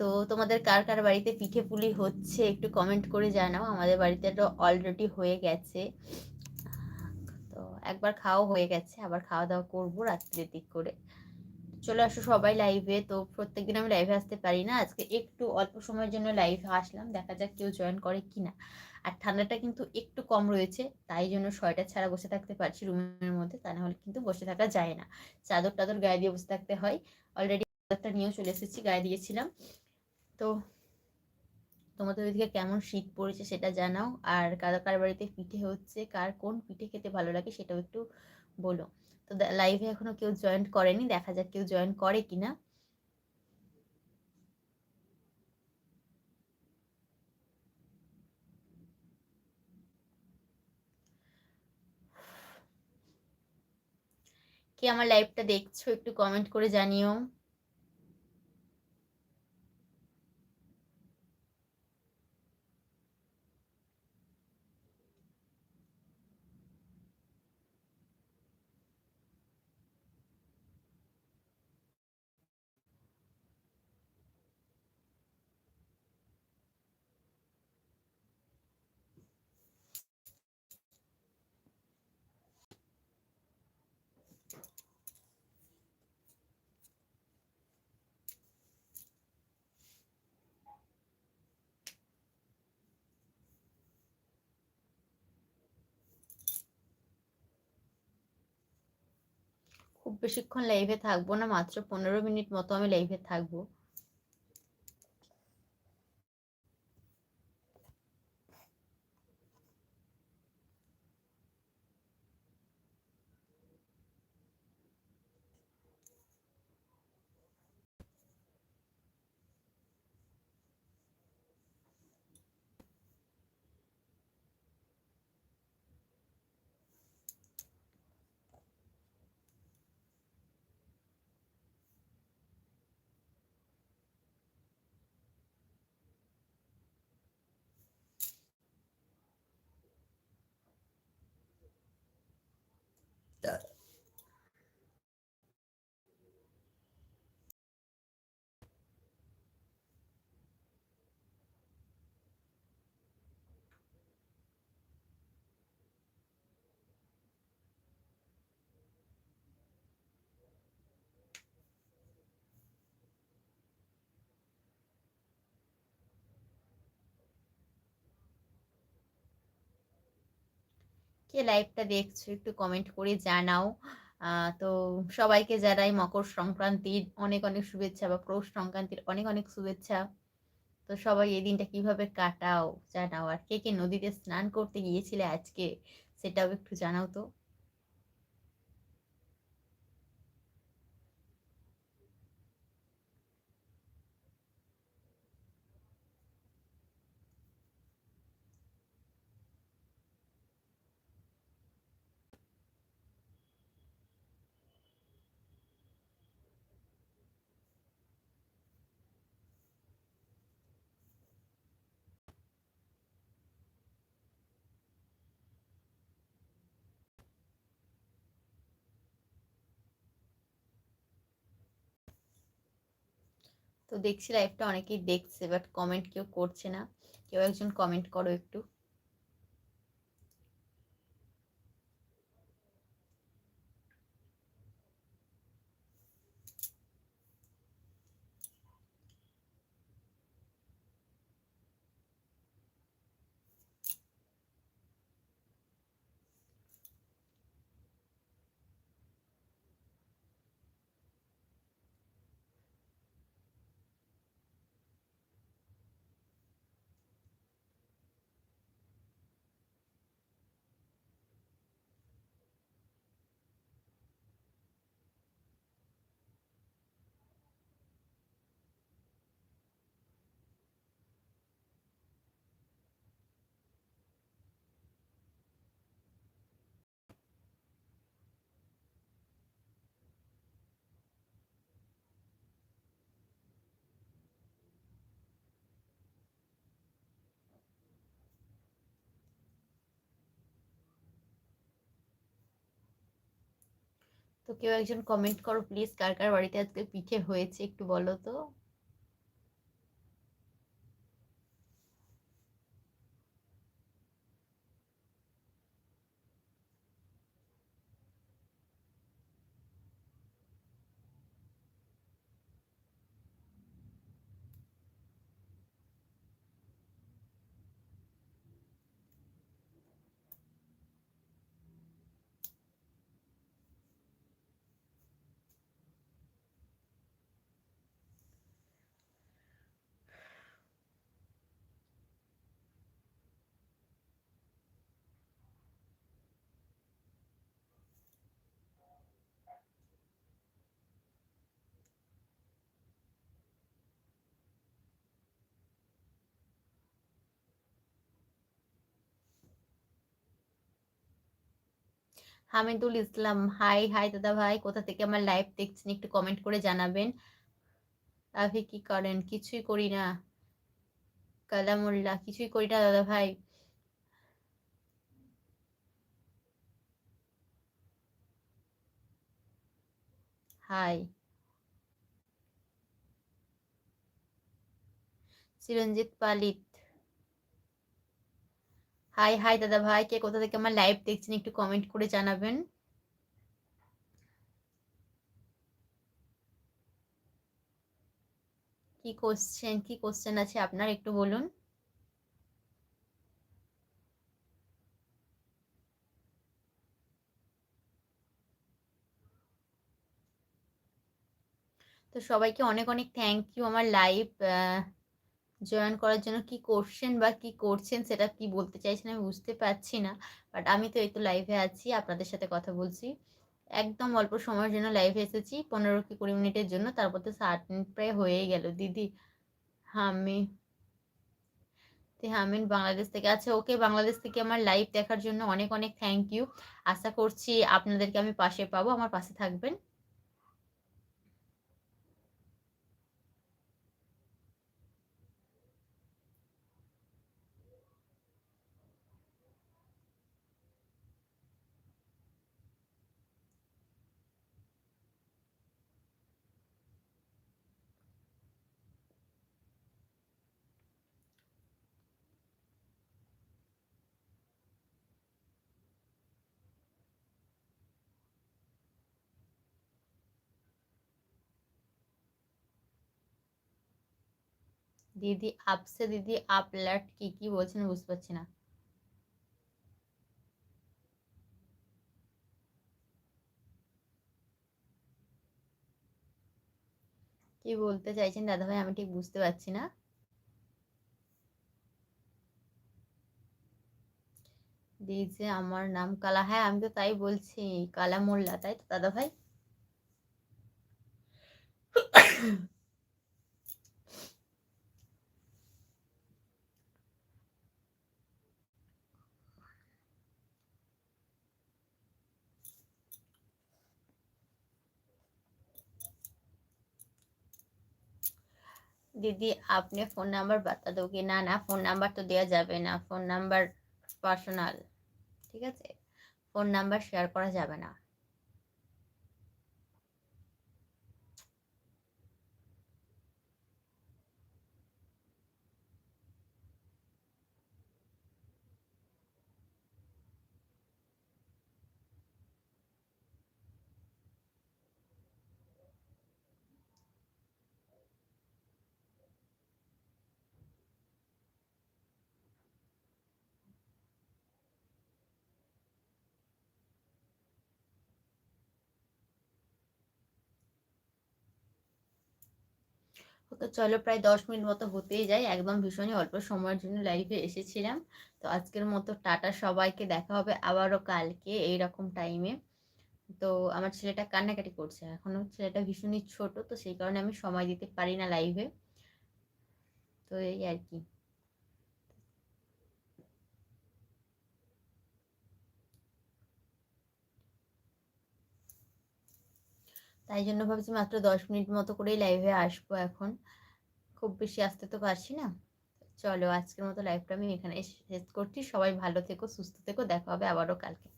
তো তোমাদের কার কার বাড়িতে পিঠে পুলি হচ্ছে একটু কমেন্ট করে জানাও। আমাদের বাড়িতে তো অলরেডি হয়ে গেছে। তো একবার খাওয়া হয়ে গেছে, আবার খাওয়া দাওয়া করব রাত্রির দিক করে। চলে আসো সবাই লাইভে তো প্রত্যেকদিন আমি লাইভে আসতে পারি না। আজকে একটু অল্প সময়ের জন্য লাইভে আসলাম। দেখা যাক কেউ জয়েন করে কি না আর ঠান্ডাটা কিন্তু একটু কম রয়েছে, তাই জন্য সোয়েটার ছাড়া বসে থাকতে পারছি রুমের মধ্যে। তা না হলে কিন্তু বসে থাকা যায় না। চাদর টাদর গায়ে দিয়ে বসে থাকতে হয়। অলরেডি চাদরটা নিয়েও চলে এসেছি, গায়ে দিয়েছিলাম। তো তোমাদের ওইদিকে কেমন শীত পড়েছে সেটা জানাও। আর কার কার বাড়িতে পিঠে হচ্ছে, কার কোন পিঠে খেতে ভালো লাগে সেটাও একটু বলো। তো লাইভে এখনও কেউ জয়েন করেনি, দেখা যাক কেউ জয়েন করে কিনা। কে আমার লাইভটা দেখছ একটু কমেন্ট করে জানিও। খুব বেশিক্ষণ লাইভে থাকব না মাত্র পনেরো মিনিট মতো আমি লাইভে থাকব। কে লাইভটা দেখছ, একটু কমেন্ট করে জানাও। তো সবাইকে যারাই মকর সংক্রান্তির অনেক অনেক শুভেচ্ছা বা পৌষ সংক্রান্তির অনেক অনেক শুভেচ্ছা। তো সবাই এই দিনটা কীভাবে কাটাও জানাও। আর কে কে নদীতে স্নান করতে গিয়েছিলে আজকে, সেটাও একটু জানাও তো। তো দেখছি লাইভটা অনেকেই দেখছে বাট কমেন্ট কেউ করছে না। কেউ একজন কমেন্ট করো একটু। তো কেউ একজন কমেন্ট করো প্লিজ কার কার বাড়িতে আজকে পিঠে হয়েছে একটু বলো তো। হামিদুল ইসলাম, হাই হাই দাদা ভাই, কোথা থেকে আমার লাইভ দেখছেন একটু কমেন্ট করে জানাবেন। আপনি কি করেন? কিছুই করি না। কালামুল্লাহ, কিছুই করি না দাদা ভাই। হাই। চিরঞ্জিত পালিত। হাই হাই দাদা ভাই। কে কোথা থেকে আমার লাইভ দেখছেন একটু কমেন্ট করে জানাবেন। কি কোশ্চেন কি কোশ্চেন আছে আপনার একটু বলুন। তো সবাইকে অনেক অনেক থ্যাংক ইউ আমার লাইভ জয়েন করার জন্য কি করছেন বা কি করছেন সেটা কি বলতে চাইছেন আমি বুঝতে পারছি না। বাট আমি তো এই তো লাইভে আছি, আপনাদের সাথে কথা বলছি। একদম অল্প সময়ের জন্য লাইভে এসেছি, পনেরো কি কুড়ি মিনিটের জন্য, তারপর তো ষাট মিনিট প্রায় হয়েই গেল। দিদি আমি হামিন বাংলাদেশ থেকে। আচ্ছা ওকে বাংলাদেশ থেকে আমার লাইভ দেখার জন্য অনেক অনেক থ্যাংক ইউ আশা করছি আপনাদেরকে আমি পাশে পাবো, আমার পাশে থাকবেন। দিদি আপসে দিদি আপলাট কি কি বলছেন বুঝতে পারছি না। কি বলতে চাইছেন দাদা ভাই আমি ঠিক বুঝতে পারছি না। দিদি আমার নাম কালা হ্যাঁ আমি তো তাই বলছি, কালা মোল্লা, তাই তো দাদা ভাই দিদি, আপনি ফোন নাম্বার বাতা দোগে না না ফোন নাম্বার তো দেওয়া যাবে না। ফোন নাম্বার পার্সোনাল ঠিক আছে? ফোন নাম্বার শেয়ার করা যাবে না। তো চলো প্রায় দশ মিনিট মতো হতেই যায়। একদম ভীষণই অল্প সময়ের জন্য লাইভে এসেছিলাম। তো আজকের মতো টাটা, সবাইকে দেখা হবে আবারও কালকে এই রকম টাইমে তো আমার ছেলেটা কান্নাকাটি করছে। এখনও ছেলেটা ভীষণই ছোট, তো সেই কারণে আমি সময় দিতে পারি না লাইভে তো এই আর কি। তাই জন্য ভাবছি মাত্র দশ মিনিট মতো করেই লাইভে আসব এখন। খুব বেশি আসতে তো পারছি না। চলো আজকের মতো লাইভটা আমি এখানে শেষ করছি। সবাই ভালো থেকো, সুস্থ থেকো, দেখা হবে আবারও কালকে।